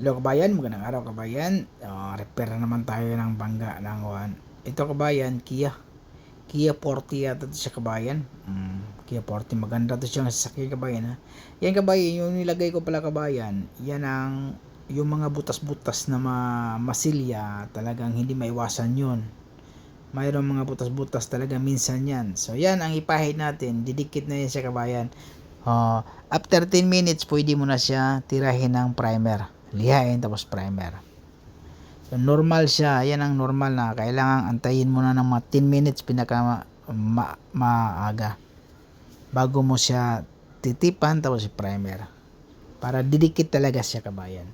Hello kabayan, magandang araw kabayan. Uh, repair na naman tayo ng bangga ng one. Ito kabayan, Kia. Kia 40 yata ito siya kabayan. Mm, Kia 40, maganda to siya sasakyan kabayan ha. Yan kabayan, yung nilagay ko pala kabayan, yan ang yung mga butas-butas na ma masilya, talagang hindi maiwasan yun. Mayroong mga butas-butas talaga minsan yan. So yan ang ipahid natin, didikit na yan siya kabayan. Uh, after 10 minutes, pwede mo na siya tirahin ng primer lihain tapos primer. So, normal siya. Yan ang normal na kailangan antayin mo na ng mga 10 minutes pinaka ma, ma, maaga. Bago mo siya titipan tapos primer. Para didikit talaga siya kabayan.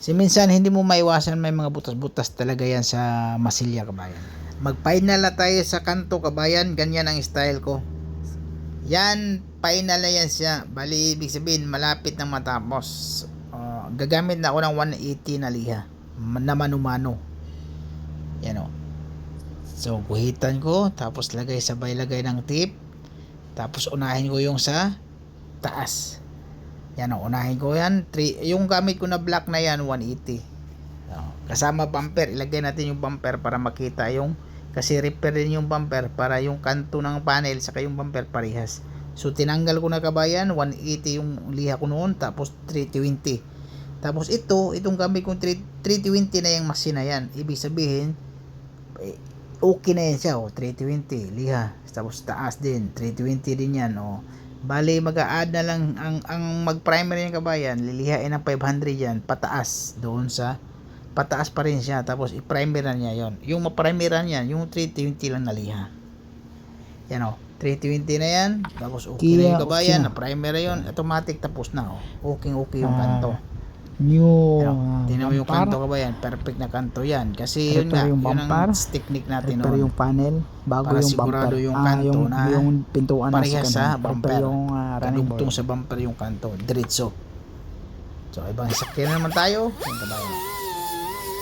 Si minsan hindi mo maiwasan may mga butas-butas talaga yan sa masilya kabayan. Mag-final na tayo sa kanto kabayan. Ganyan ang style ko. Yan final na yan siya. Bali ibig sabihin malapit na matapos gagamit na ako ng 180 na liha. Na manumano. Yan o. So guhitan ko. Tapos lagay sabay lagay ng tip tapos unahin ko yung sa taas. Yan o unahin ko yan. Three, yung gamit ko na black na yan 180 so, kasama bumper. Ilagay natin yung bumper para makita yung kasi repair din yung bumper para yung kanto ng panel saka yung bumper parehas. So tinanggal ko na kabayan 180 yung liha ko noon tapos 320 tapos ito, itong gamit kong 320 na yung machine na yan. Ibig sabihin, eh, okay na yan siya. Oh, 320, liha. Tapos taas din, 320 din yan. Oh. Bali, mag-a-add na lang ang, ang mag-primer yung kabayan, lilihain ng 500 yan, pataas doon sa pataas pa rin siya. Tapos i-primer na niya yon Yung ma-primeran yan, yung 320 lang na liha. Yan oh. 320 na yan. Tapos okay Kaya, na yung kabayan. okay. Na primer na yun. Automatic tapos na. Oh. Okay okay yung Ah. kanto. New Ano, Tingnan mo yung kanto ka ba yan? Perfect na kanto yan. Kasi yun nga, yung yun bumper, ang technique natin noon. yung panel, bago Para yung sigurado bumper. yung Ah, kanto yung, na yung pintuan parehas second sa hand. bumper. Yung uh, running board. Kadugtong sa bumper yung kanto. Diretso. So, ibang sakyan na naman tayo. Yan kabayan.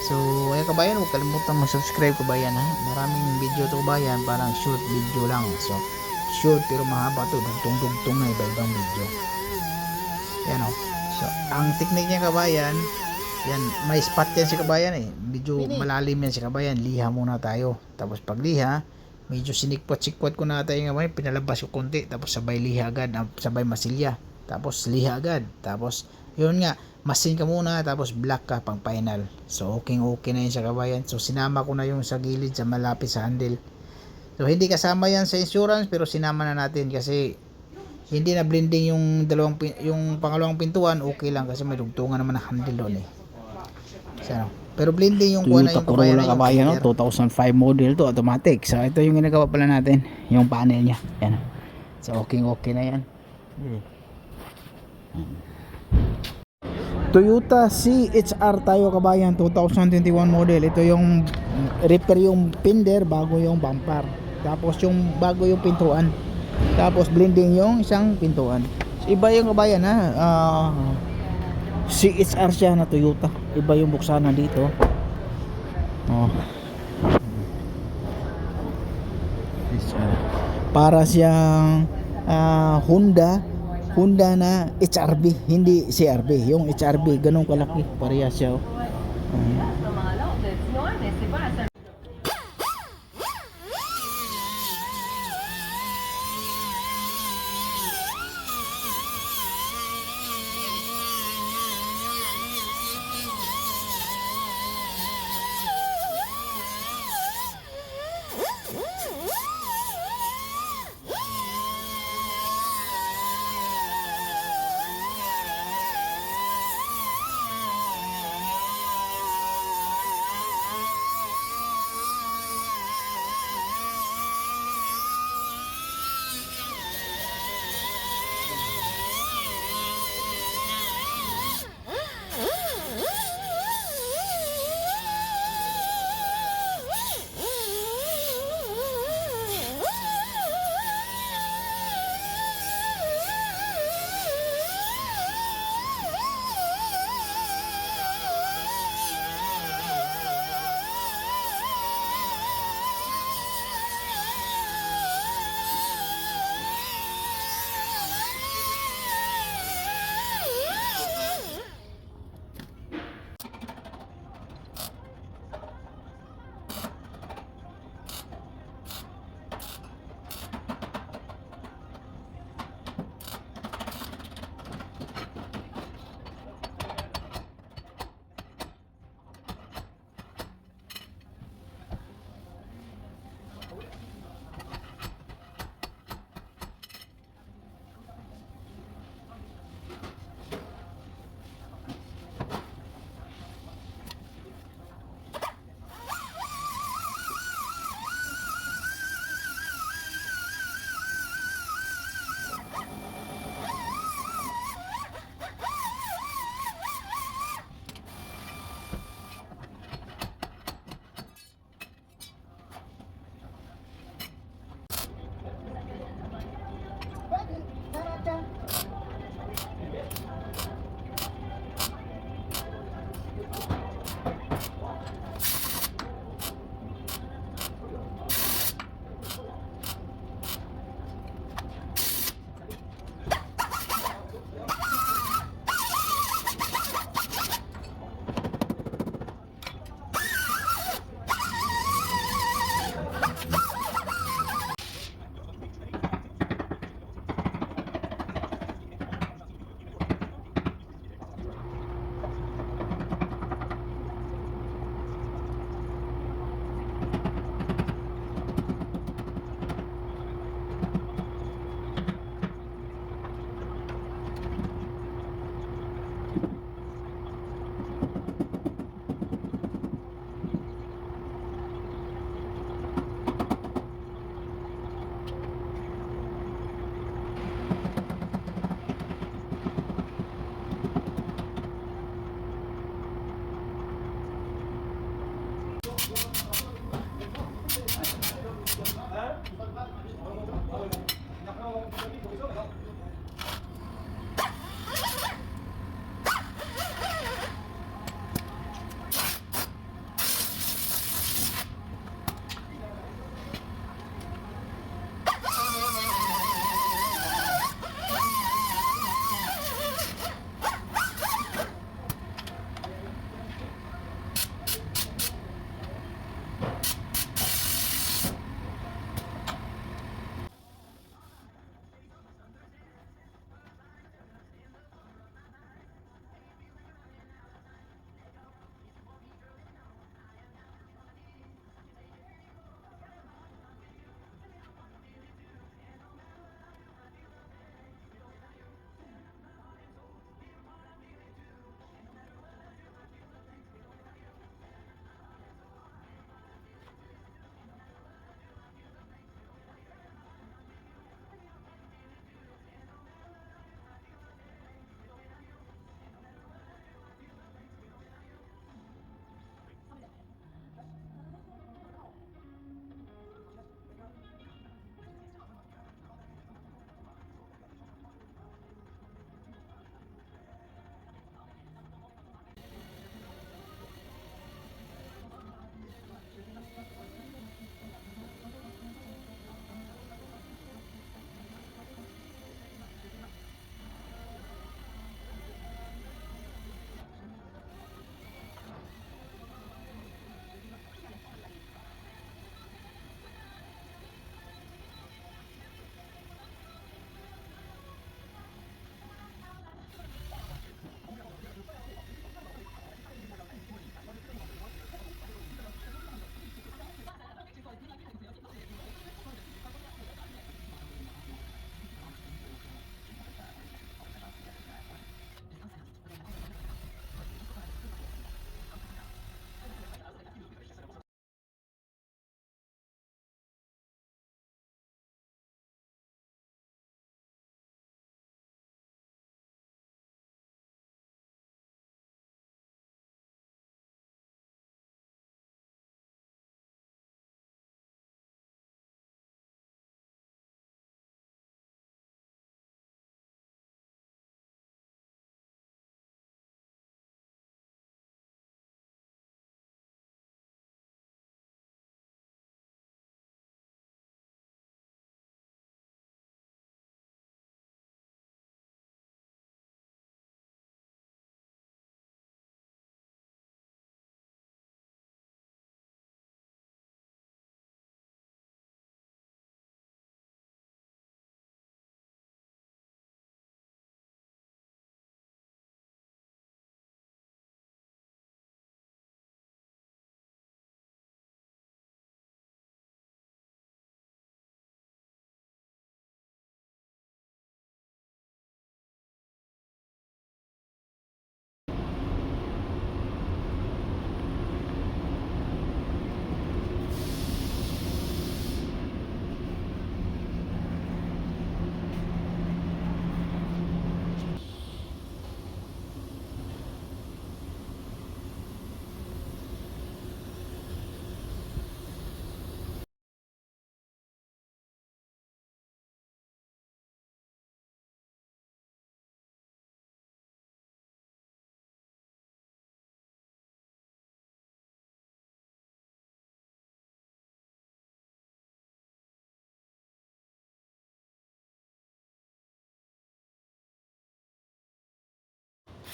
So, ayun kabayan, huwag kalimutan mag-subscribe kabayan ha. Maraming video to kabayan, parang short video lang. So, short pero mahaba to. Dugtong-dugtong na iba-ibang video. Yan o. So, ang technique niya kabayan, yan, may spot yan si kabayan eh. Medyo malalim yan si kabayan. Liha muna tayo. Tapos pag liha, medyo sinikpot-sikpot ko na tayo ngayon. Pinalabas ko konti. Tapos sabay liha agad. ah, Sabay masilya. Tapos liha agad. Tapos, yun nga, masin ka muna. Tapos black ka pang final. So, okay okay na yun sa kabayan. So, sinama ko na yung sa gilid sa malapit sa handle. So, hindi kasama yan sa insurance. Pero sinama na natin kasi hindi na blending yung dalawang yung pangalawang pintuan okay lang kasi may dugtungan naman ng handle doon eh so, ano, pero blending yung kuha na yung Corolla na kabayan, no? clear. 2005 model to, automatic. So, ito yung ginagawa pala natin, yung panel niya. Yan. So, okay, okay na yan. Toyota CHR tayo kabayan, 2021 model. Ito yung repair yung fender bago yung bumper. Tapos yung bago yung pintuan. Tapos blending yung isang pintuan. Iba yung kabayan ha. Ah, CHR siya na Toyota. Iba yung buksanan dito. Oh. Para siyang ah, Honda Honda na HRV, hindi CRV. Yung HRV, ganun kalaki. Pareha siya. Oh.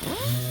Ah.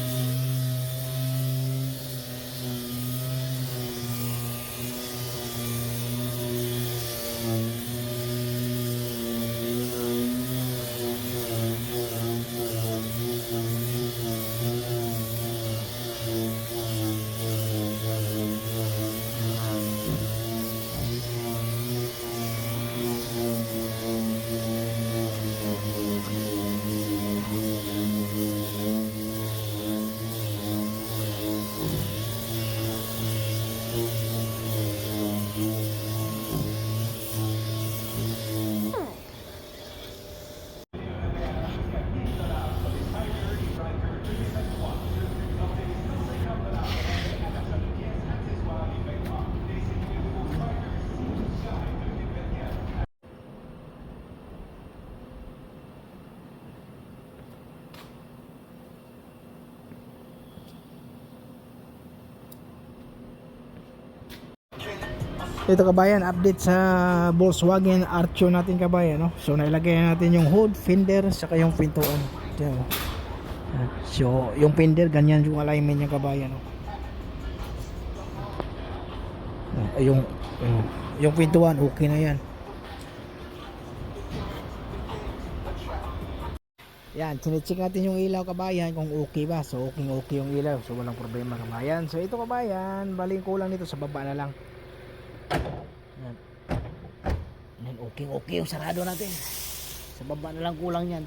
Ito kabayan, update sa Volkswagen Archo natin kabayan, no? So nailagay natin yung hood, fender, saka yung pintuan. So, yung fender ganyan yung alignment niya kabayan, no? Yung, yung pintuan okay na yan. Yan, chinecheck natin yung ilaw kabayan kung okay ba. So, okay okay yung ilaw. So, walang problema kabayan. So, ito kabayan, baling kulang nito sa baba na lang. Yan. Okay okay yung sarado natin. Sa baba na lang kulang yan.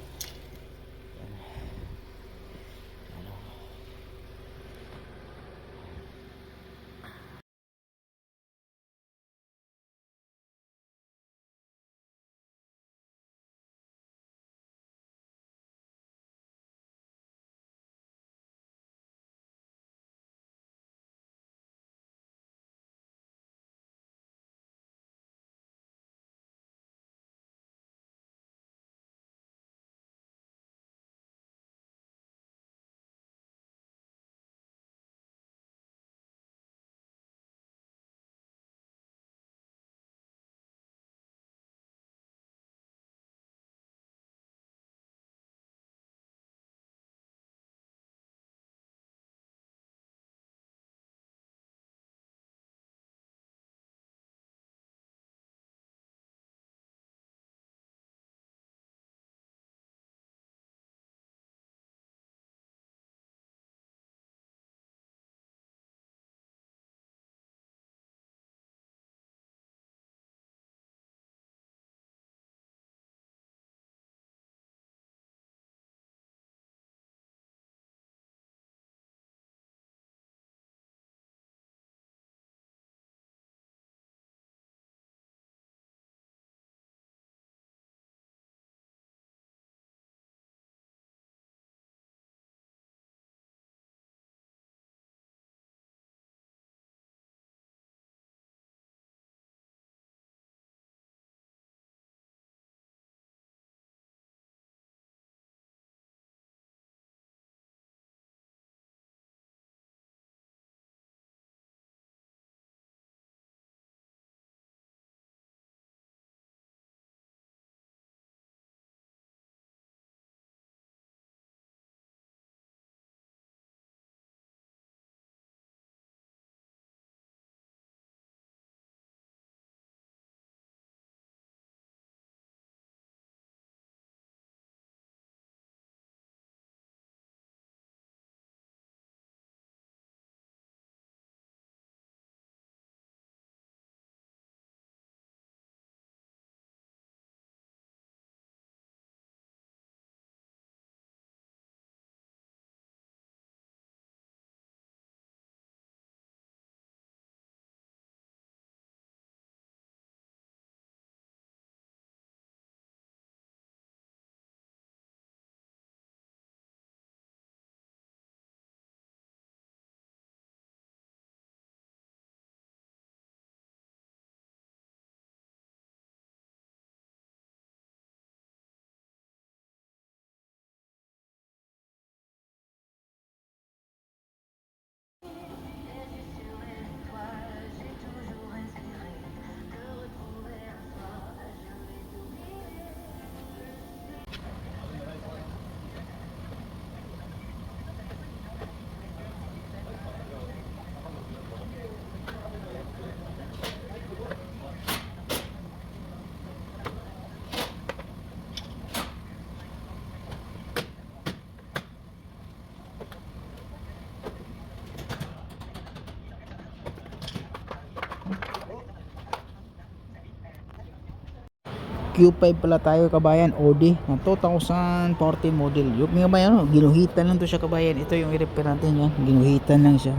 Q5 pala tayo kabayan. OD ng 2014 model. Yung mga bayan ano, ginuhitan lang to siya kabayan. Ito yung i-repair natin yan. Ginuhitan lang siya.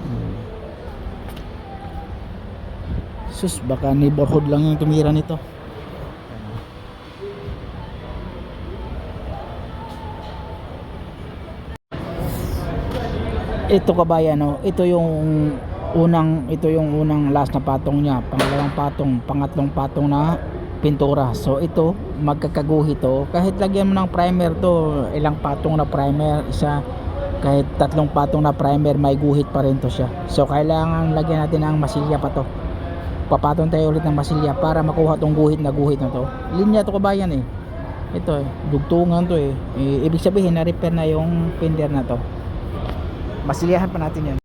Hmm. sus baka neighborhood lang yung tumira nito. Ito kabayan no ito yung unang ito yung unang last na patong niya. Pangalawang patong pangatlong patong na pintura. So ito magkakaguhi to. Kahit lagyan mo ng primer to ilang patong na primer isa kahit tatlong patong na primer may guhit pa rin to siya. So kailangan lagyan natin ng masilya pa to. Papatong tayo ulit ng masilya para makuha tong guhit na guhit na to. Linya to kabayan eh. Ito eh dugtungan to eh, eh ibig sabihin na repair na yung fender na to. Masilyahan pa natin yan